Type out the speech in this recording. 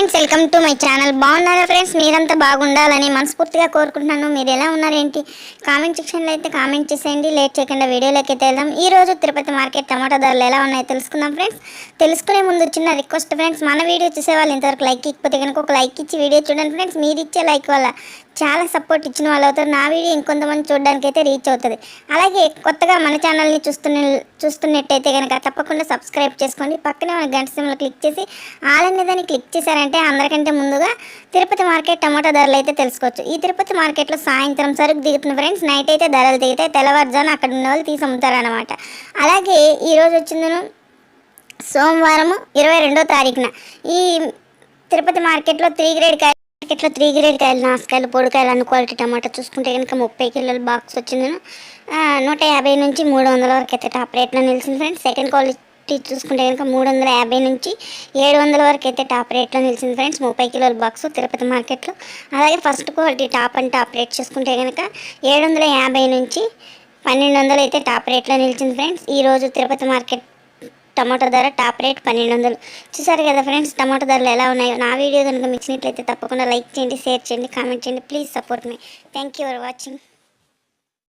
Friends welcome to my channel. బాగున్నారా friends? మీరంతా బాగుండాలని మనస్ఫూర్తిగా కోరుకుంటున్నాను. మీరు ఎలా ఉన్నారేంటి కామెంట్ సెక్షన్లో అయితే కామెంట్ చేసేయండి. లేట్ చేయకుండా వీడియోలోకి అయితే వెళ్దాం. ఈ రోజు తిరుపతి మార్కెట్ టమాటా ధరలు ఎలా ఉన్నాయో తెలుసుకుందాం ఫ్రెండ్స్. తెలుసుకునే ముందు చిన్న రిక్వెస్ట్ ఫ్రెండ్స్. మన వీడియో చూసే వాళ్ళు ఇంతవరకు లైక్ ఇకపోతే కనుక ఒక లైక్ ఇచ్చి వీడియో చూడండి ఫ్రెండ్స్. మీరు ఇచ్చే లైక్ వల్ల చాలా సపోర్ట్ ఇచ్చిన వాళ్ళు అవుతారు. నా వీడియో ఇంకొంతమంది చూడడానికి అయితే రీచ్ అవుతుంది. అలాగే కొత్తగా మన ఛానల్ని చూస్తున్న చూస్తున్నట్టయితే కనుక తప్పకుండా సబ్స్క్రైబ్ చేసుకోండి. పక్కనే మన గంట సింబల్ క్లిక్ చేసి ఆల్ అనేదాన్ని క్లిక్ చేశారంటే అందరికంటే ముందుగా తిరుపతి మార్కెట్ టమాటా ధరలు అయితే తెలుసుకోవచ్చు. ఈ తిరుపతి మార్కెట్లో సాయంత్రం సరుకు దిగుతున్న ఫ్రెండ్స్ నైట్ అయితే ధరలు దిగితే తెల్లవారుజాను అక్కడ ఉన్న వాళ్ళు తీసి అమ్ముతారనమాట అలాగే ఈరోజు వచ్చిందను సోమవారం ఇరవై రెండో తారీఖున. ఈ తిరుపతి మార్కెట్లో త్రీ గ్రేడ్ మార్కెట్లో త్రీ గ్రేడ్ కాయలు నాసుకాయలు పొడికాయలు అన్ని క్వాలిటీ టమాటా చూసుకుంటే కనుక ముప్పై కిలోల బాక్స్ వచ్చింది. నూట యాభై నుంచి మూడు వందల వరకు అయితే టాప్ రేట్లో నిలిచింది ఫ్రెండ్స్. సెకండ్ క్వాలిటీ చూసుకుంటే కనుక మూడు వందల యాభై నుంచి ఏడు వందల వరకు అయితే టాప్ రేట్లో నిలిచింది ఫ్రెండ్స్. ముప్పై కిలోల బాక్స్ తిరుపతి మార్కెట్లో. అలాగే first quality top and top rate చూసుకుంటే కనుక ఏడు వందల యాభై నుంచి పన్నెండు వందలు అయితే టాప్ రేట్లో నిలిచింది ఫ్రెండ్స్. ఈరోజు తిరుపతి మార్కెట్ టమాటో ధర టాప్ రేట్ పన్నెండు వందలు చూసారు కదా ఫ్రెండ్స్ టమాటో ధరలు ఎలా ఉన్నాయో. నా వీడియో కనుక నచ్చినట్లయితే తప్పకుండా లైక్ చేయండి షేర్ చేయండి కామెంట్ చేయండి. Please support me. Thank you for watching.